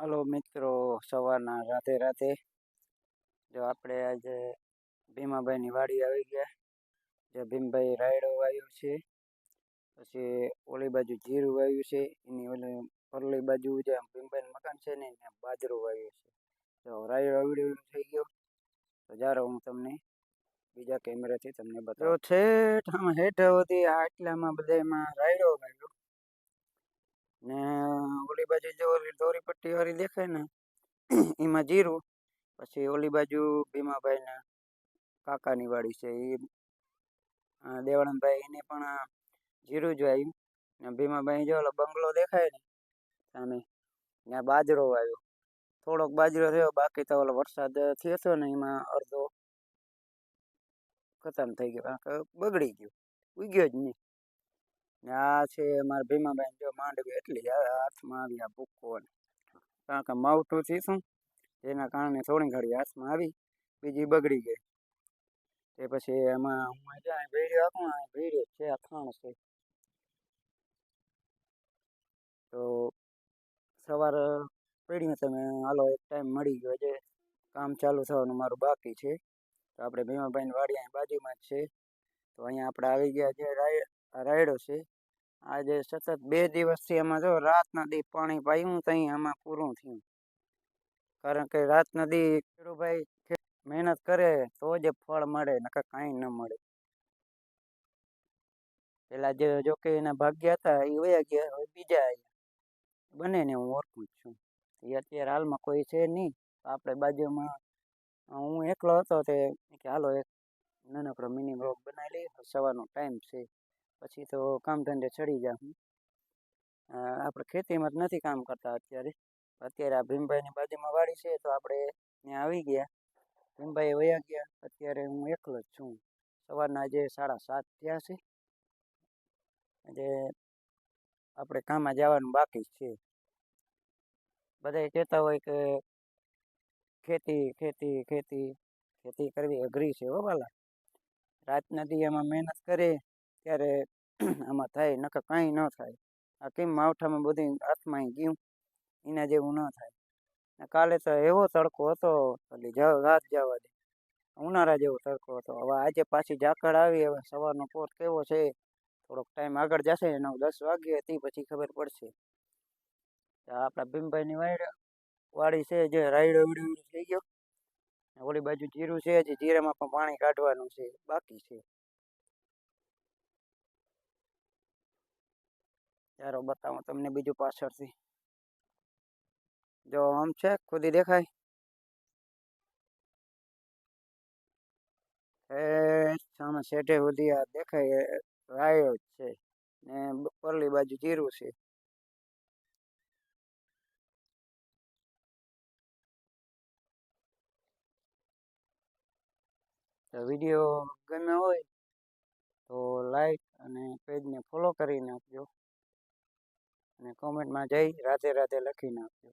હાલો મિત્રો સવારના રાતે રાતે. જો આપણે આજે ભીમાભાઈની વાડી આવી ગયા. જે ભીમભાઈ રાયડો વાવ્યો છે. પછી ઓલી બાજુ જીરું વાવ્યું છે. એની ઓલી પરલી બાજુ જે ભીમભાઈનું મકાન છે ને એને બાજરો વાવ્યું છે. તો રાયડો આવડ્યો થઈ ગયો. તો જારો હું તમને બીજા કેમેરાથી તમને બતાવું. ઠેઠ આમાં હેઠ સુધી આટલામાં બધામાં રાયડો વાવ્યો જો ઓલી દોરી પટ્ટી વાળી દેખાય ને, એમાં જીરું, પછી ઓલી બાજુ ભીમાભાઈના કાકાની વાડી છે એ દેવાણંદભાઈ એને પણ જીરું જ વાવ્યું ને ભીમાભાઈ જો ઓલો બંગલો દેખાય ને, સામે, ત્યાં બાજરો વાવ્યો. થોડોક બાજરો થયો બાકી તો ઓલો વરસાદ થયો હતો ને એમાં અડધો ખતમ થઈ ગયો બગડી ગયો, ઉગ્યો જ નહીં. આ છે મારા ભીમાભાઈ જો માંડવી એટલી હાથમાં આવી આ ભૂકો કારણ કે માવઠું છે શું? એના કારણે થોડી ઘડી હાથમાં આવી, બીજી બગડી ગઈ. તે પછી એમાં હું જ્યાં ભીડ્યો આપું ને ભીડિયો છે, આ ખાણ છે. તો સવાર પડીને તમે, હાલો એક ટાઈમ મળી ગયો છે. કામ ચાલુ થવાનું મારું બાકી છે. તો આપણે ભીમાભાઈની વાડી અહીં બાજુમાં જ છે. તો અહીંયા આપણે આવી ગયા છે, રાય રાયડો છે. આજે સતત બે દિવસથી એમાં જો રાતના દી પાણી પાયું તઈ આમાં પૂરું થયું. કારણ કે રાતના નદી ખેડૂભાઈ મહેનત કરે તો જ ફળ મળે, નકર કાંઈ ન મળે. પેલા જે જો કે એના ભાગ્ય હતા એ વયા ગયા, હવે બીજા આવ્યા બને ને હું ઓળખું જ છું. એ અત્યારે હાલમાં કોઈ છે નહીં. આપણે બાજુમાં, હું એકલો હતો તે, કે હાલો એક નાનકડો મિની બ્લોગ બનાવી લઈએ સવારનો ટાઈમ છે. પછી તો કામ ધંધે ચડી જાઉં આપણે ખેતીમાં જ નથી કામ કરતા અત્યારે. અત્યારે આ ભીમભાઈની બાજુમાં વાડી છે તો આપણે ત્યાં આવી ગયા. ભીમભાઈ વયા ગયા. અત્યારે હું એકલો જ છું. સવારના આજે સાડા સાત થયા છે. એટલે આપણે કામમાં જવાનું બાકી છે. બધા કહેતા હોય કે ખેતી ખેતી ખેતી ખેતી કરવી અઘરી છે હો બાલા. રાતના દી એમાં મહેનત કરે, ત્યારે આમાં થાય, નકર કાંઈ ન થાય. આ કેમ માવઠામાં બધું હાથમાં ગયું? એના જેવું ન થાય. ને કાલે તો એવો તડકો હતો એટલે જાવ રાત જવા દે. ઉનાળા જેવો તડકો હતો. હવે આજે પાછી ઝાકળ આવી, હવે સવારનો પોર કેવો છે? થોડોક ટાઈમ આગળ જશે, નવ દસ વાગ્યે હતી, પછી ખબર પડશે. આપણા ભીમભાઈની વાડ વાડી છે, જે રાયડો વીડો થઈ ગયો. ઓલી બાજુ જીરું છે જે જીરામાં પણ પાણી કાઢવાનું છે, બાકી છે. ચાલો બતાવું તમને બીજું પાછળથી જો આમ છે, ખુદી દેખાય. એ સામે શેઠે સુધી આ દેખાય રાયો છે. ને પરલી બાજુ જીરું છે. તો વીડિયો ગમ્યો હોય તો લાઈક અને પેજને ફોલો કરી નાખજો અને કોમેન્ટમાં જઈ રાધે રાધે લખી નાખજો